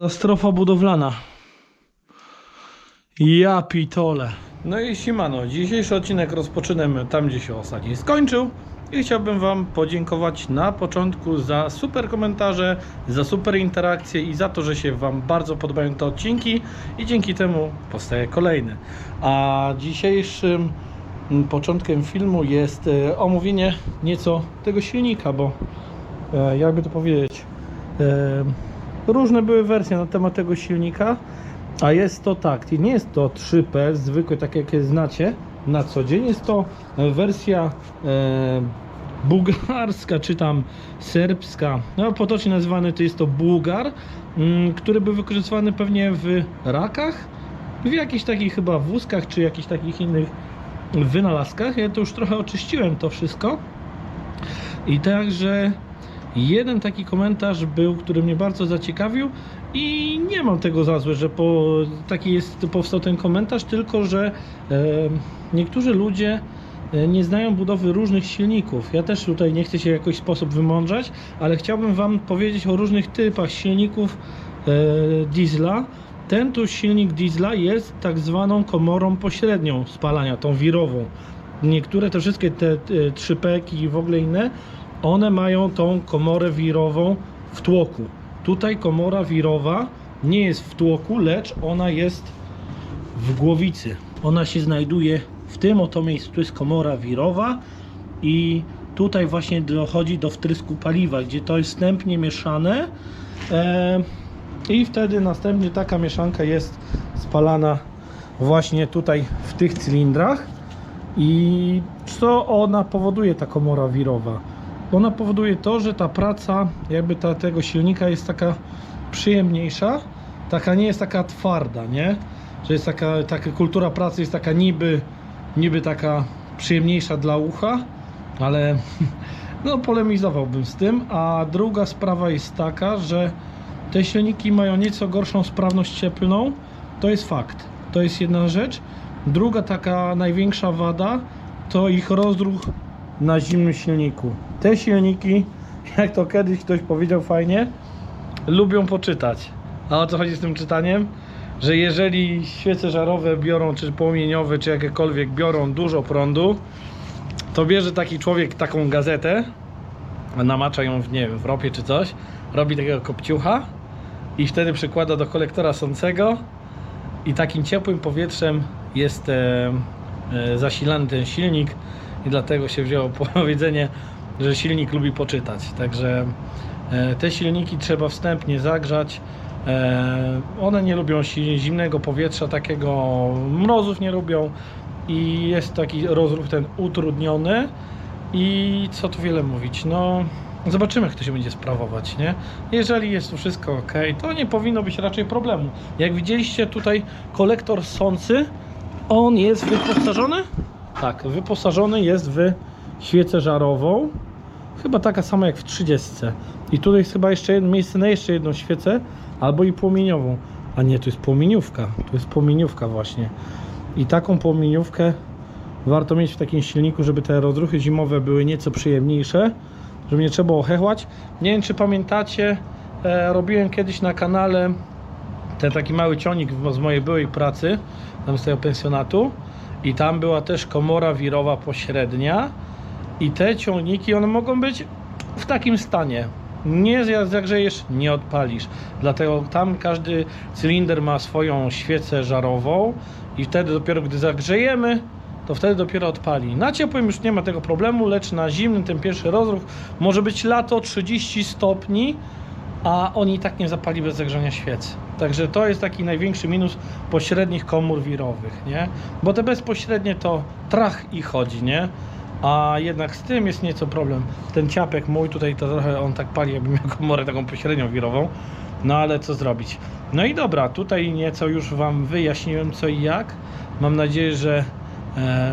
Katastrofa budowlana. Ja pitole. No i siemano, dzisiejszy odcinek rozpoczynamy tam, gdzie się ostatni skończył. I chciałbym Wam podziękować na początku za super komentarze, za super interakcje i za to, że się Wam bardzo podobają te odcinki i dzięki temu powstaje kolejny. A dzisiejszym początkiem filmu jest e, omówienie nieco tego silnika, bo e, jakby to powiedzieć, e, różne były wersje na temat tego silnika, a jest to tak, nie jest to 3P zwykłe, tak jak je znacie na co dzień, jest to e, wersja e, bułgarska, czy tam serbska, no potocznie nazywany to jest to Bułgar, mm, który był wykorzystywany pewnie w rakach, w jakichś takich chyba wózkach, czy jakichś takich innych wynalazkach. Ja to już trochę oczyściłem to wszystko. I także jeden taki komentarz był, który mnie bardzo zaciekawił i nie mam tego za złe, że po, taki jest, powstał ten komentarz, tylko że e, niektórzy ludzie e, nie znają budowy różnych silników. Ja też tutaj nie chcę się w jakiś sposób wymądrzać, ale chciałbym Wam powiedzieć o różnych typach silników e, diesla. Ten tu silnik diesla jest tak zwaną komorą pośrednią spalania, tą wirową. Niektóre, te wszystkie te, te 3P i w ogóle inne, one mają tą komorę wirową w tłoku. Tutaj komora wirowa nie jest w tłoku, lecz ona jest w głowicy. Ona się znajduje w tym oto miejscu. Tu jest komora wirowa i tutaj właśnie dochodzi do wtrysku paliwa, gdzie to jest wstępnie mieszane e, i wtedy następnie taka mieszanka jest spalana właśnie tutaj w tych cylindrach. I co ona powoduje, ta komora wirowa? Ona powoduje to, że ta praca jakby ta, tego silnika jest taka przyjemniejsza, taka nie jest taka twarda, nie? Że jest taka, taka kultura pracy jest taka niby, niby taka przyjemniejsza dla ucha, ale no polemizowałbym z tym. A druga sprawa jest taka, że te silniki mają nieco gorszą sprawność cieplną. To jest fakt. To jest jedna rzecz. Druga taka największa wada to ich rozruch na zimnym silniku. Te silniki, jak to kiedyś ktoś powiedział fajnie, lubią poczytać. A o co chodzi z tym czytaniem? Że jeżeli świece żarowe biorą, czy płomieniowe, czy jakiekolwiek biorą dużo prądu, to bierze taki człowiek taką gazetę, namacza ją w, nie wiem, w ropie czy coś, robi takiego kopciucha i wtedy przykłada do kolektora sącego i takim ciepłym powietrzem jest e, e, zasilany ten silnik i dlatego się wzięło powiedzenie, że silnik lubi poczytać. Także e, te silniki trzeba wstępnie zagrzać. E, one nie lubią zimnego powietrza, takiego mrozów nie lubią i jest taki rozruch ten utrudniony i co tu wiele mówić, no zobaczymy jak to się będzie sprawować, nie? Jeżeli jest tu wszystko ok, to nie powinno być raczej problemu. Jak widzieliście tutaj kolektor sący, on jest wyposażony? Tak, wyposażony jest w świecę żarową, chyba taka sama jak w 30. I tutaj jest chyba jeszcze jedno miejsce na jeszcze jedną świecę, albo i płomieniową. A nie, to jest płomieniówka, to jest płomieniówka właśnie. I taką płomieniówkę warto mieć w takim silniku, żeby te rozruchy zimowe były nieco przyjemniejsze, żeby nie trzeba było hechłać. Nie wiem, czy pamiętacie, e, robiłem kiedyś na kanale ten taki mały ciągnik z mojej byłej pracy, tam z tego pensjonatu i tam była też komora wirowa pośrednia i te ciągniki, one mogą być w takim stanie. Nie zagrzejesz, nie odpalisz. Dlatego tam każdy cylinder ma swoją świecę żarową i wtedy dopiero gdy zagrzejemy, to wtedy dopiero odpali. Na ciepłym już nie ma tego problemu, lecz na zimnym ten pierwszy rozruch może być lato 30 stopni, a on i tak nie zapali bez zagrzania świec. Także to jest taki największy minus pośrednich komór wirowych, nie? Bo te bezpośrednie to trach i chodzi, nie? A jednak z tym jest nieco problem. Ten ciapek mój tutaj to trochę on tak pali, jakby miał komorę taką pośrednią wirową. No ale co zrobić? No i dobra, tutaj nieco już Wam wyjaśniłem co i jak. Mam nadzieję, że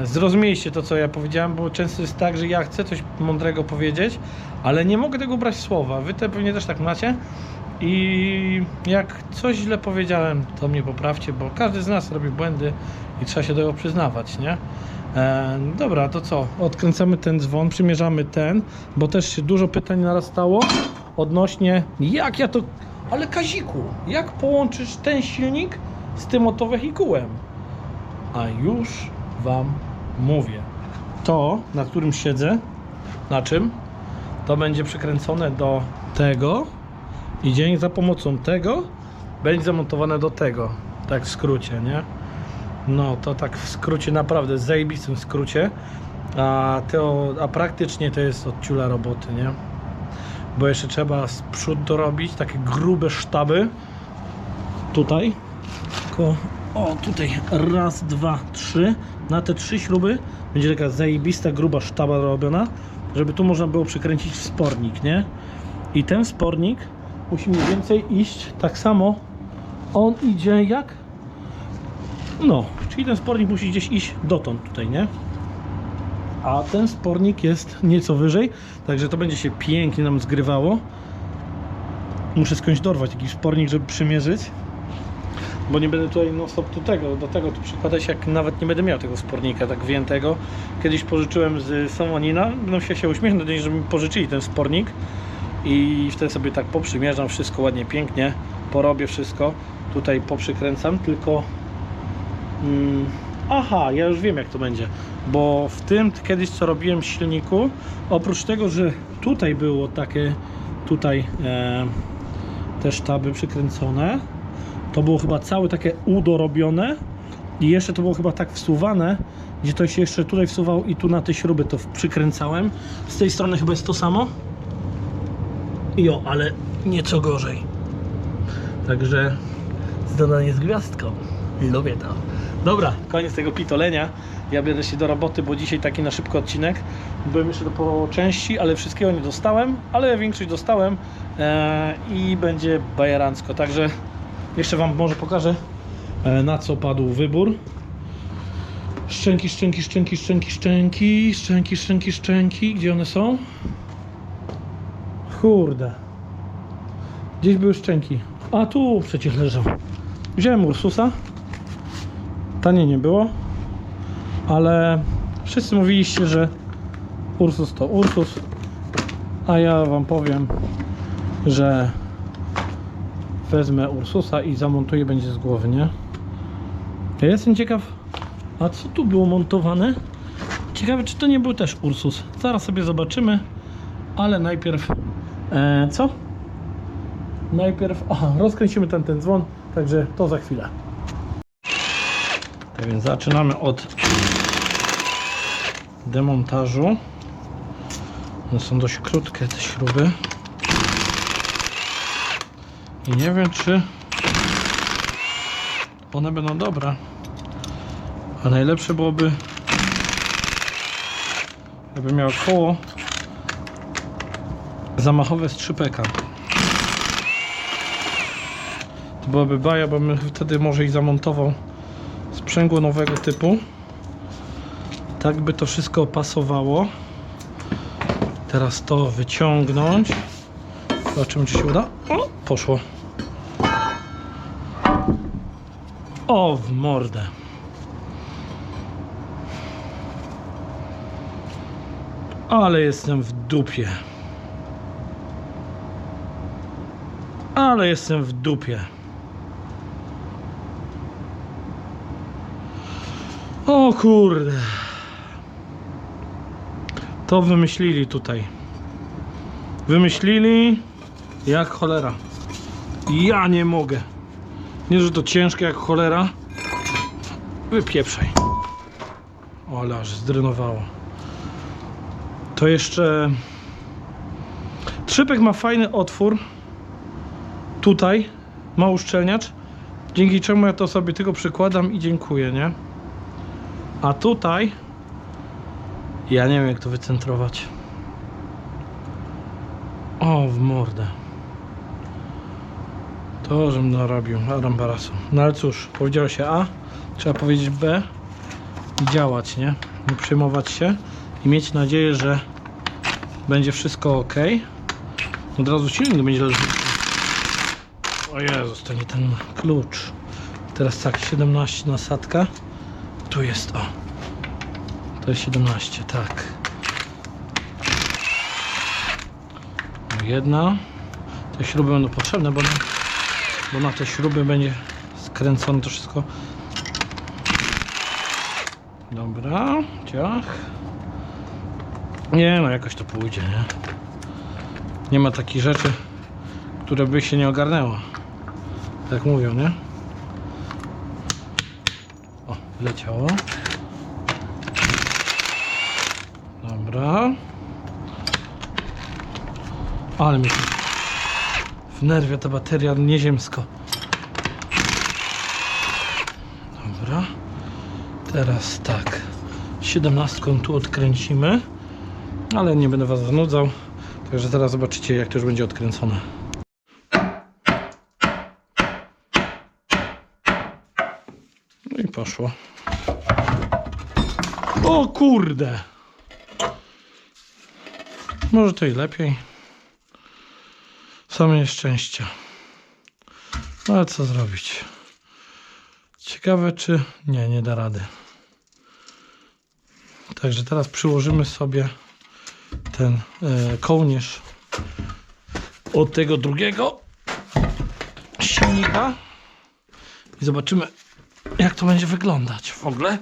zrozumieliście to, co ja powiedziałem, bo często jest tak, że ja chcę coś mądrego powiedzieć, ale nie mogę tego brać słowa. Wy te pewnie też tak macie. I jak coś źle powiedziałem, to mnie poprawcie, bo każdy z nas robi błędy i trzeba się do tego przyznawać, nie? E, dobra, to co? Odkręcamy ten dzwon, przymierzamy ten, bo też się dużo pytań narastało odnośnie jak ja to ale Kaziku, jak połączysz ten silnik z tym oto wehikułem? A już Wam mówię. To, na którym siedzę, na czym? To będzie przykręcone do tego i dzień za pomocą tego będzie zamontowane do tego. Tak w skrócie, nie? No to tak w skrócie, naprawdę zajebistym skrócie. A, to, a praktycznie to jest od ciula roboty, nie? Bo jeszcze trzeba z przód dorobić takie grube sztaby. Tutaj. Tylko, o tutaj raz, dwa, trzy. Na te trzy śruby będzie taka zajebista, gruba sztaba robiona, żeby tu można było przykręcić wspornik, nie? I ten wspornik musi mniej więcej iść tak samo. On idzie jak? No, czyli ten spornik musi gdzieś iść dotąd tutaj, nie? A ten spornik jest nieco wyżej, także to będzie się pięknie nam zgrywało. Muszę skądś dorwać jakiś spornik, żeby przymierzyć. Bo nie będę tutaj no stop do tego, do tego tu przykładać, jak nawet nie będę miał tego spornika tak wziętego. Kiedyś pożyczyłem z Samonina, będę się, się uśmiechnąć, żeby mi pożyczyli ten spornik. I wtedy sobie tak poprzymierzam wszystko ładnie, pięknie, porobię wszystko. Tutaj poprzykręcam, tylko Mm, aha, ja już wiem jak to będzie, bo w tym kiedyś co robiłem silniku, oprócz tego, że tutaj było takie, tutaj e, te sztaby przykręcone, to było chyba całe takie U dorobione i jeszcze to było chyba tak wsuwane, gdzie to się jeszcze tutaj wsuwał i tu na te śruby to przykręcałem. Z tej strony chyba jest to samo. Jo, ale nieco gorzej. Także zadanie z gwiazdką. Lubię to. Dobra, koniec tego pitolenia. Ja bierę się do roboty, bo dzisiaj taki na szybko odcinek. Byłem jeszcze po części, ale wszystkiego nie dostałem, ale większość dostałem e, i będzie bajerancko. Także jeszcze Wam może pokażę e, na co padł wybór. Szczęki, szczęki, szczęki, szczęki, szczęki, szczęki, szczęki, szczęki. Gdzie one są? Kurde. Gdzieś były szczęki. A tu przecież leżą. Wziąłem Ursusa. Tanie nie było, ale wszyscy mówiliście, że Ursus to Ursus, a ja Wam powiem, że wezmę Ursusa i zamontuję będzie z głowy, nie? Ja jestem ciekaw, a co tu było montowane? Ciekawe, czy to nie był też Ursus. Zaraz sobie zobaczymy, ale najpierw e, co? Najpierw, aha, rozkręcimy ten, ten dzwon, także to za chwilę. Tak więc zaczynamy od demontażu. One są dość krótkie te śruby. I nie wiem czy one będą dobre. A najlepsze byłoby jakby miał koło zamachowe z 3pk. To byłaby baja, bo bym wtedy może i zamontował sprzęgło nowego typu. Tak by to wszystko pasowało. Teraz to wyciągnąć. Zobaczymy, czy się uda. O, poszło. O, w mordę. Ale jestem w dupie. Ale jestem w dupie. O kurde. To wymyślili tutaj. Wymyślili jak cholera. Ja nie mogę. Nie, że to ciężkie jak cholera. Wypieprzaj. O, ale aż zdrynowało. To jeszcze... Trzypek ma fajny otwór. Tutaj ma uszczelniacz. Dzięki czemu ja to sobie tylko przykładam i dziękuję, nie? A tutaj ja nie wiem jak to wycentrować. O, w mordę. To, żebym narobił Arambarasu. No ale cóż, powiedziało się A, trzeba powiedzieć B i działać, nie? Nie przejmować się i mieć nadzieję, że będzie wszystko ok. Od razu silnik będzie leżał. O Jezus, to nie ten klucz. Teraz tak, 17 nasadka. Tu jest, o. To jest 17, tak. O, Jedna. Te śruby będą potrzebne, bo one bo na te śruby będzie skręcone to wszystko. Dobra, ciach. Nie no, jakoś to pójdzie, nie? Nie ma takich rzeczy, które by się nie ogarnęło. Tak mówią, nie? O, leciało. Dobra. Ale mi się w nerwie ta bateria nieziemsko. Dobra. Teraz tak. 17 tu odkręcimy. Ale nie będę Was zanudzał. Także teraz zobaczycie jak to już będzie odkręcone. No i poszło. O kurde! Może to i lepiej. Same nieszczęścia. No ale co zrobić? Ciekawe czy... Nie, nie da rady. Także teraz przyłożymy sobie ten e, kołnierz od tego drugiego silnika i zobaczymy jak to będzie wyglądać w ogóle.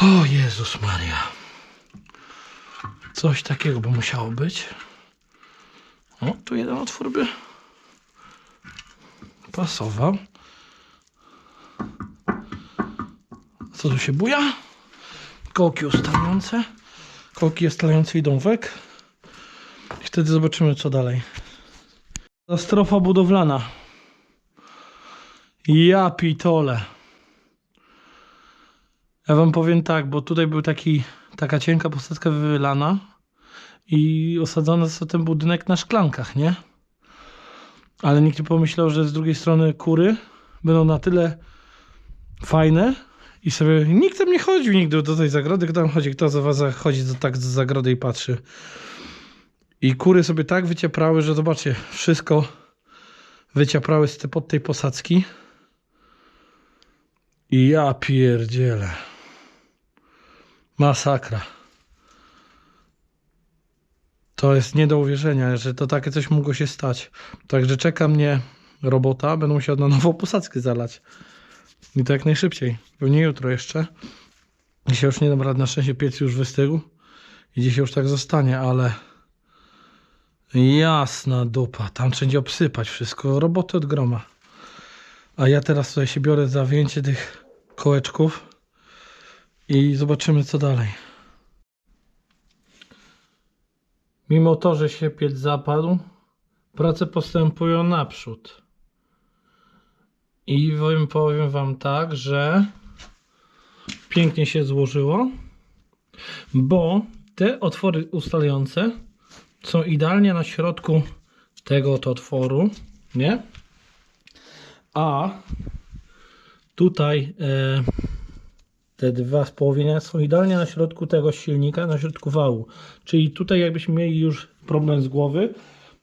O Jezus Maria. Coś takiego by musiało być. O, tu jeden otwór by pasował. Co tu się buja? Kołki ustawiające. Kołki ustawiające idą wek. I wtedy zobaczymy co dalej. Katastrofa budowlana. Ja pitole. Ja wam powiem tak, bo tutaj był taki, taka cienka posadzka wylana i osadzony został ten budynek na szklankach, nie? Ale nikt nie pomyślał, że z drugiej strony kury będą na tyle fajne i sobie nikt tam nie chodził nigdy do tej zagrody, kto tam chodzi, kto za was chodzi do, tak z zagrody i patrzy. I kury sobie tak wycieprały, że zobaczcie, wszystko wycieprały z te, pod tej posadzki. I ja pierdzielę. Masakra. To jest nie do uwierzenia, że to takie coś mogło się stać. Także czeka mnie robota. Będę musiał na nową posadzkę zalać. I to jak najszybciej. Pewnie jutro jeszcze. Dzisiaj już nie dam rady. Na szczęście piec już wystygł. I dzisiaj już tak zostanie, ale... Jasna dupa. Tam wszędzie obsypać wszystko. Roboty od groma. A ja teraz tutaj się biorę za wyjęcie tych kołeczków. I zobaczymy co dalej. Mimo to, że się piec zapadł, prace postępują naprzód. I powiem, Wam tak, że pięknie się złożyło, bo te otwory ustalające są idealnie na środku tego oto otworu, nie? A tutaj e, te dwa społowienia są idealnie na środku tego silnika, na środku wału. Czyli tutaj jakbyśmy mieli już problem z głowy,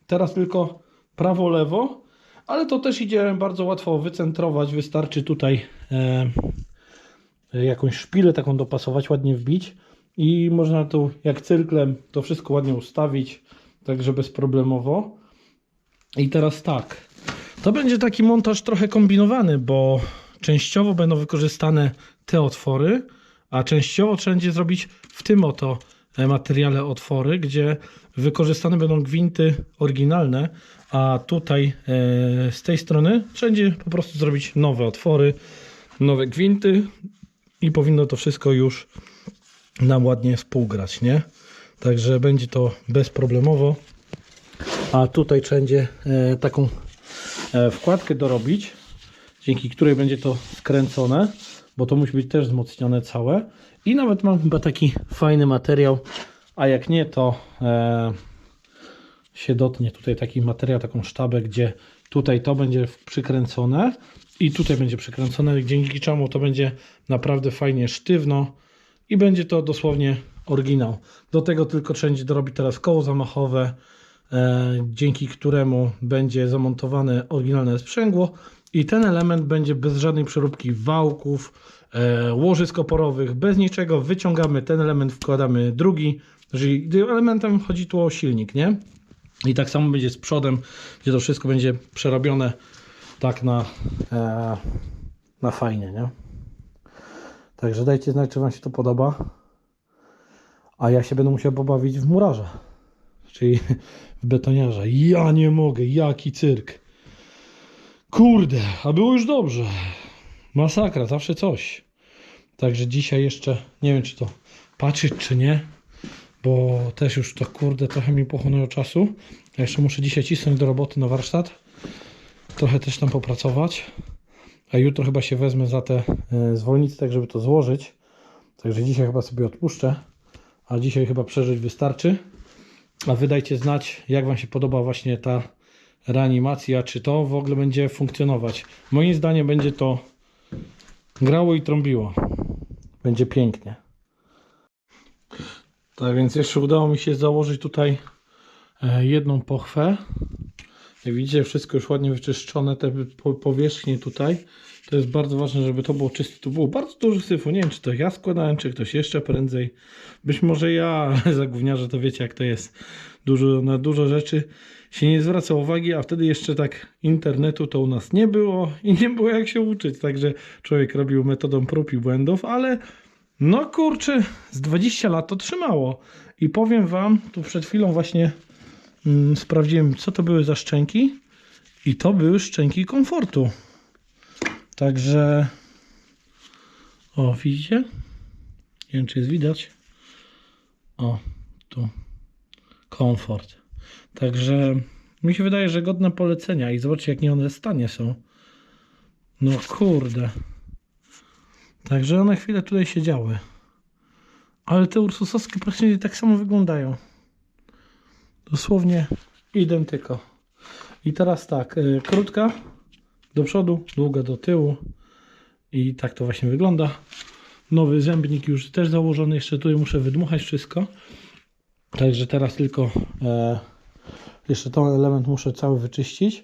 teraz tylko prawo, lewo, ale to też idzie bardzo łatwo wycentrować. Wystarczy tutaj e, jakąś szpilę taką dopasować, ładnie wbić i można tu jak cyrklem to wszystko ładnie ustawić, także bezproblemowo. I teraz tak, to będzie taki montaż trochę kombinowany, bo częściowo będą wykorzystane te otwory, a częściowo trzeba będzie zrobić w tym oto e, materiale otwory, gdzie wykorzystane będą gwinty oryginalne, a tutaj e, z tej strony trzeba będzie po prostu zrobić nowe otwory, nowe gwinty i powinno to wszystko już nam ładnie współgrać, nie? Także będzie to bezproblemowo. A tutaj trzeba będzie e, taką wkładkę dorobić, dzięki której będzie to skręcone, bo to musi być też wzmocnione całe. I nawet mam chyba taki fajny materiał, a jak nie, to e, się dotnie tutaj taki materiał, taką sztabę, gdzie tutaj to będzie przykręcone i tutaj będzie przykręcone, dzięki czemu to będzie naprawdę fajnie sztywno i będzie to dosłownie oryginał. Do tego tylko trzeba będzie dorobić teraz koło zamachowe, e, dzięki któremu będzie zamontowane oryginalne sprzęgło i ten element będzie bez żadnej przeróbki wałków, e, łożysk oporowych, bez niczego. Wyciągamy ten element, wkładamy drugi, czyli elementem chodzi tu o silnik, nie? I tak samo będzie z przodem, gdzie to wszystko będzie przerobione tak na, e, na fajnie, nie? Także dajcie znać, czy Wam się to podoba. A ja się będę musiał pobawić w murarza, czyli w betoniarza. Ja nie mogę, jaki cyrk. Kurde, a było już dobrze. Masakra, zawsze coś. Także dzisiaj jeszcze, nie wiem czy to patrzeć czy nie, bo też już to kurde trochę mi pochłonęło czasu. Ja jeszcze muszę dzisiaj cisnąć do roboty na warsztat. Trochę też tam popracować. A jutro chyba się wezmę za te e, zwolnice, tak żeby to złożyć. Także dzisiaj chyba sobie odpuszczę. A dzisiaj chyba przeżyć wystarczy. A wy dajcie znać, jak Wam się podoba właśnie ta reanimacja, czy to w ogóle będzie funkcjonować. Moim zdaniem będzie to grało i trąbiło. Będzie pięknie. Tak więc jeszcze udało mi się założyć tutaj e, jedną pochwę. Jak widzicie, wszystko już ładnie wyczyszczone, te po- powierzchnie tutaj. To jest bardzo ważne, żeby to było czyste. Tu było bardzo dużo syfu. Nie wiem, czy to ja składałem, czy ktoś jeszcze prędzej. Być może ja, ale za gówniarze to wiecie, jak to jest. Dużo, na dużo rzeczy się nie zwraca uwagi, a wtedy jeszcze tak internetu to u nas nie było i nie było jak się uczyć. Także człowiek robił metodą prób i błędów, ale no kurczę, z 20 lat to trzymało. I powiem Wam, tu przed chwilą właśnie mm, sprawdziłem, co to były za szczęki. I to były szczęki komfortu. Także. O, widzicie? Nie wiem, czy jest widać. O, tu. Komfort. Także mi się wydaje, że godne polecenia. I zobaczcie, jak nie one stanie są. No kurde. Także one chwilę tutaj siedziały. Ale te ursusowskie praktycznie tak samo wyglądają. Dosłownie identyko. I teraz tak, y, krótka do przodu, długa do tyłu. I tak to właśnie wygląda. Nowy zębnik już też założony. Jeszcze tutaj muszę wydmuchać wszystko. Także teraz tylko e, jeszcze ten element muszę cały wyczyścić.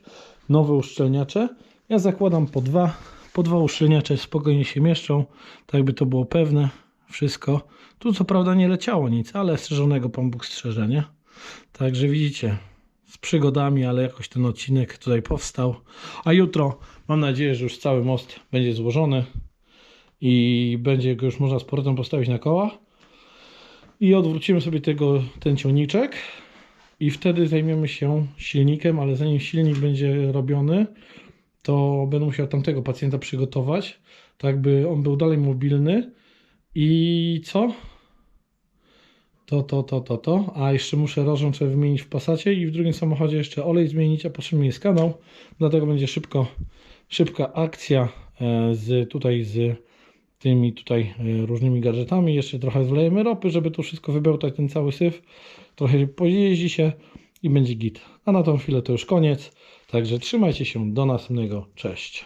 Nowe uszczelniacze. Ja zakładam po dwa. Po dwa uszczelniacze spokojnie się mieszczą. Tak by to było pewne. Wszystko. Tu co prawda nie leciało nic, ale strzeżonego Pan Bóg strzeże, nie? Także widzicie, z przygodami, ale jakoś ten odcinek tutaj powstał. A jutro mam nadzieję, że już cały most będzie złożony i będzie go już można z powrotem postawić na koła. I odwrócimy sobie tego, ten ciągniczek i wtedy zajmiemy się silnikiem, ale zanim silnik będzie robiony, to będę musiał tamtego pacjenta przygotować, tak by on był dalej mobilny. I co? To, to, to, to, to. A jeszcze muszę sobie wymienić w Passacie i w drugim samochodzie jeszcze olej zmienić, a potrzebny jest kanał. Dlatego będzie szybko, szybka akcja e, z tutaj z tymi tutaj e, różnymi gadżetami. Jeszcze trochę wlejemy ropy, żeby tu wszystko wybełtać, ten cały syf. Trochę pojeździ się i będzie git. A na tą chwilę to już koniec. Także trzymajcie się. Do następnego. Cześć.